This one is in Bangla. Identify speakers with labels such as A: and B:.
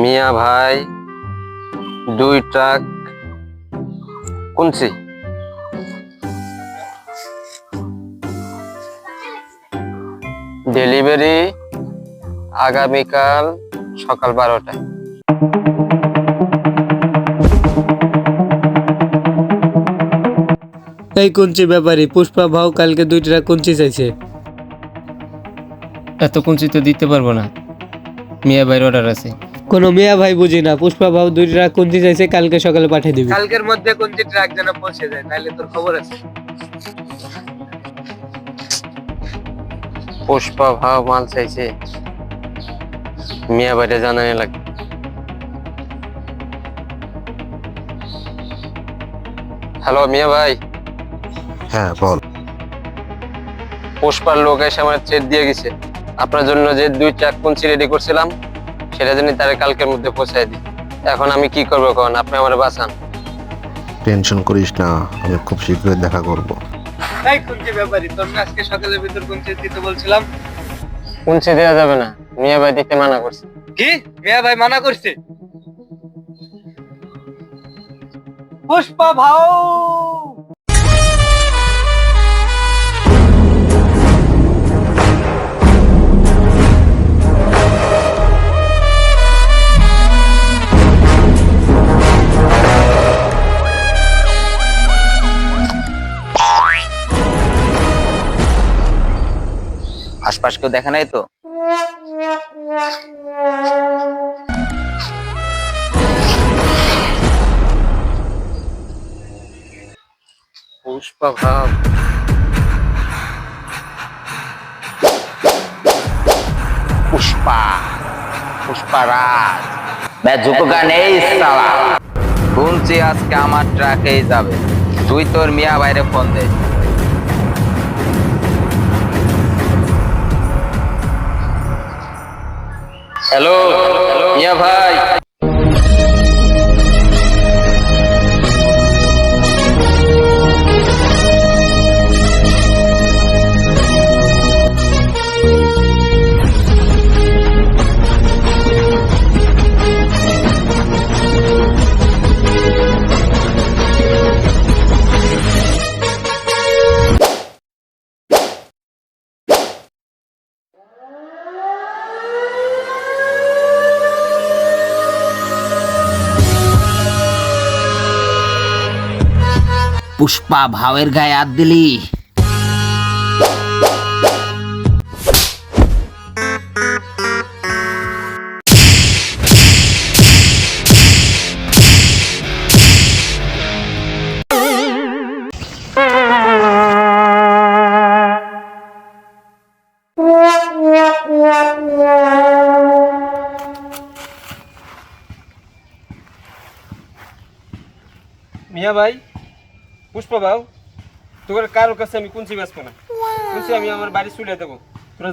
A: মিয়া ভাই দুই ট্রাক কুনছি ডেলিভারি আগামীকাল সকাল বারোটায়।
B: এই কুঞ্চি ব্যাপারী পুষ্পা ভাও কালকে দুই ট্রাক কুঞ্চি চাইছে।
C: এত কুঞ্চি তো দিতে পারব না। মিয়া ভাইয়ের অর্ডার আছে।
B: কোনো মিয়া ভাই বুঝি না। পুষ্পা ভাও দুই ট্রাক কুঞ্চি চাইছে কালকে সকালে পাঠিয়ে দিবি।
D: কালকের মধ্যে কোনটি ট্রাক যেন পৌঁছে যায় তাহলে তোর খবর আছে।
A: পুষ্পা ভাব মাল চাইছে। মিয়া ভাইটা জানানি লাগে হ্যালো মিয়া ভাই।
E: হ্যাঁ বল।
A: পুষ্পার লোক এসে আমার চেট দিয়ে গেছে। আপনার জন্য যে দুই ট্রাক কুঞ্চি রেডি করছিলাম সেটা জানি তারা কালকের মধ্যে পৌঁছায় দিই এখন আমি কি করব কখন আপনি আমার বাঁচান।
E: টেনশন করিস না আমি খুব শীঘ্রই দেখা করব।
D: তাই কোনটি ব্যাপারী তোর না আজকে সকালের ভিতর কোনটি দিতে বলছিলাম?
A: কুঞ্চি দেওয়া যাবে না মিয়া ভাই দিতে মানা করছে।
D: কি? মিয়া ভাই মানা করছে? পুষ্পা ভাও
F: আশপাশ কেউ দেখা নাই তো?
A: পুষ্পা। ভাব
F: পুষ্পা পুষ্পারাজ বে ঝুঁকুগা নেই সালা শুনছি আজকে আমার ট্রাকেই যাবে। তুই তোর মিয়া বাইরে ফোন দে।
A: হ্যালো
F: পুষ্পা ভাবের গায়ে হাত দিলি
B: মিয়া ভাই পুষ্পা ভাও তোর কারও কাছে আমি কুঞ্চি বেসবো না। কুঞ্চি আমি আমার বাড়ি চলে দেবো। তোরা